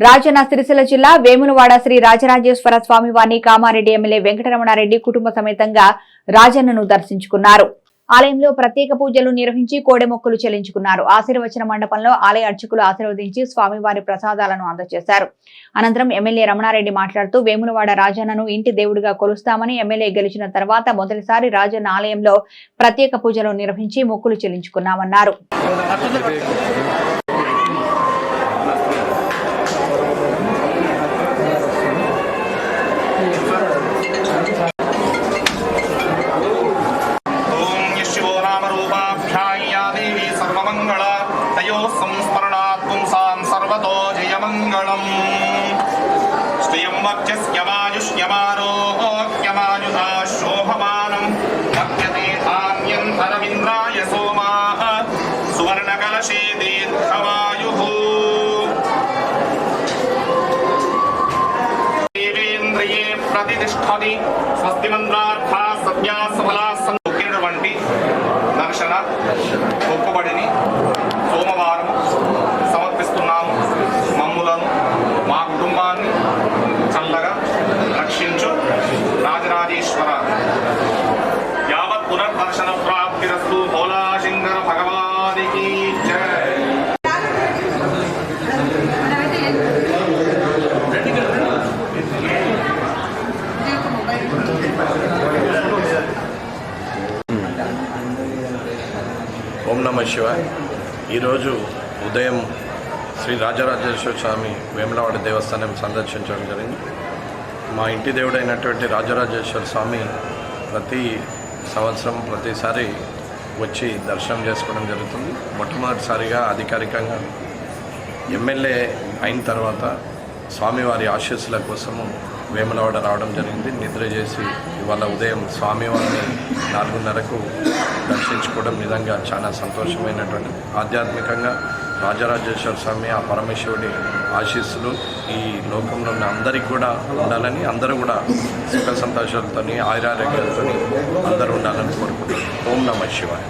రాజన్న సిరిసిల్ల జిల్లా వేములవాడ శ్రీ రాజరాజేశ్వర స్వామి వారిని కామారెడ్డి ఎమ్మెల్యే వెంకటరమణారెడ్డి కుటుంబ సమేతంగా రాజన్నను దర్శించుకున్నారు. ఆలయంలో ప్రత్యేక పూజలు నిర్వహించి కోడెమొక్కులు చెల్లించుకున్నారు. ఆశీర్వచన మండపంలో ఆలయ అర్చకులు ఆశీర్వదించి స్వామివారి ప్రసాదాలను అందజేశారు. అనంతరం ఎమ్మెల్యే రమణారెడ్డి మాట్లాడుతూ వేములవాడ రాజన్నను ఇంటి దేవుడిగా కొలుస్తామని ఎమ్మెల్యే గెలిచిన తర్వాత మొదటిసారి రాజన్న ఆలయంలో ప్రత్యేక పూజలు నిర్వహించి మొక్కులు చెల్లించుకున్నామన్నారు. సర్వమంగళ తయో సంస్మరణాత్ పుంసాం సర్వతో జయమంగళం. శ్రియం వక్షస్యమాయుష్యమారోగ్యమాయుధా శోభమానం భక్యతే ధాన్యంతరమింద్రాయ సోమా సువర్ణకలశే దీర్ఘవాయు దేవేంద్రియే ప్రతిష్టది స్వస్తి మంత్రార్థా సత్యా సఫలా సంకినటువంటి దర్శన గొప్పబడిని రక్షించు. రాజరాజేశ్వర. యావత్ పునర్దర్శన ప్రాప్తిరస్తు భోలాశంకర భగవానికి ఓం నమ శివాయ్. ఈరోజు ఉదయం శ్రీ రాజరాజేశ్వర స్వామి వేములవాడ దేవస్థానం సందర్శించడం జరిగింది. మా ఇంటి దేవుడైనటువంటి రాజరాజేశ్వర స్వామి ప్రతి సంవత్సరం ప్రతిసారి వచ్చి దర్శనం చేసుకోవడం జరుగుతుంది. మొట్టమొదటిసారిగా అధికారికంగా ఎమ్మెల్యే అయిన తర్వాత స్వామివారి ఆశీస్సుల కోసము వేములవాడ రావడం జరిగింది. నిద్ర చేసి ఇవాళ ఉదయం స్వామివారిని నాలుగున్నరకు దర్శించుకోవడం నిజంగా చాలా సంతోషమైనటువంటి ఆధ్యాత్మికంగా రాజరాజేశ్వర స్వామి ఆ పరమేశ్వరుడి ఆశీస్సులు ఈ లోకంలో ఉన్న అందరికీ కూడా ఉండాలని అందరూ కూడా సుఖ సంతోషాలతో ఆయురారోగ్యాలతో అందరూ ఉండాలని కోరుకుంటున్నాను ఓం నమ శివాయ.